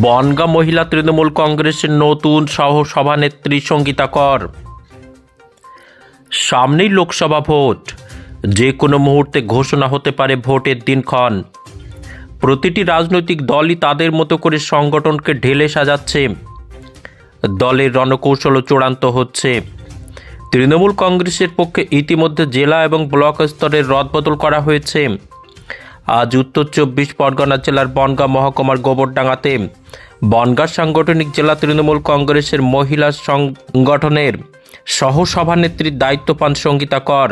বনগাঁ মহিলা তৃণমূল কংগ্রেসের নতুন সহ সভানেত্রী সঙ্গীতা কর। সামনেই লোকসভা ভোট। যে কোনো মুহূর্তে ঘোষণা হতে পারে ভোটের দিনক্ষণ। প্রতিটি রাজনৈতিক দলই তাদের মতো করে সংগঠনকে ঢেলে সাজাচ্ছে। দলের রণকৌশলও চূড়ান্ত হচ্ছে। তৃণমূল কংগ্রেসের পক্ষে ইতিমধ্যে জেলা এবং ব্লক স্তরের রদবদল করা হয়েছে। আজ উত্তর চব্বিশ পরগনা জেলার বনগাঁ মহকুমার গোবরডাঙ্গাতে বনগাঁ সাংগঠনিক জেলা তৃণমূল কংগ্রেসের মহিলা সংগঠনের সহসভানেত্রীর দায়িত্ব পান সঙ্গীতা কর।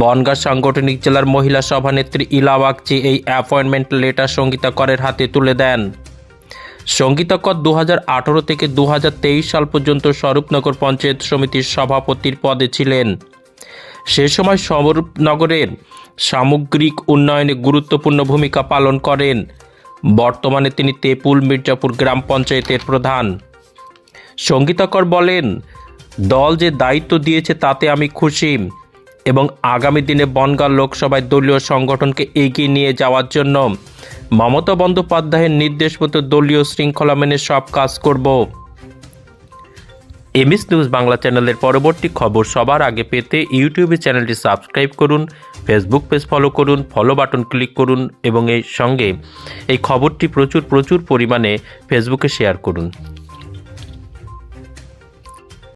বনগাঁ সাংগঠনিক জেলার মহিলা সভানেত্রী ইলা বাগচি এই অ্যাপয়েন্টমেন্ট লেটার সঙ্গীতা করের হাতে তুলে দেন। সঙ্গীতা কর দু হাজার আঠারো থেকে দু হাজার তেইশ সাল পর্যন্ত স্বরূপনগর পঞ্চায়েত সমিতির সভাপতির পদে ছিলেন। সে সময় স্বরূপনগরের সামগ্রিক উন্নয়নে গুরুত্বপূর্ণ ভূমিকা পালন করেন। বর্তমানে তিনি তেপুল মির্জাপুর গ্রাম পঞ্চায়েতের প্রধান। সঙ্গীতাকর বলেন, দল যে দায়িত্ব দিয়েছে তাতে আমি খুশি এবং আগামী দিনে বনগাঁ লোকসভায় দলীয় সংগঠনকে এগিয়ে নিয়ে যাওয়ার জন্য মমতা বন্দ্যোপাধ্যায়ের নির্দেশ মতো দলীয় শৃঙ্খলা মেনে সব কাজ করব। এমএস নিউজ বাংলা চ্যানেলের পরবর্তী খবর সবার আগে পেতে ইউটিউবে চ্যানেলটি সাবস্ক্রাইব করুন, ফেসবুক পেজ ফলো করুন, ফলো বাটন ক্লিক করুন এবং এই সঙ্গে এই খবরটি প্রচুর প্রচুর পরিমাণে ফেসবুকে শেয়ার করুন।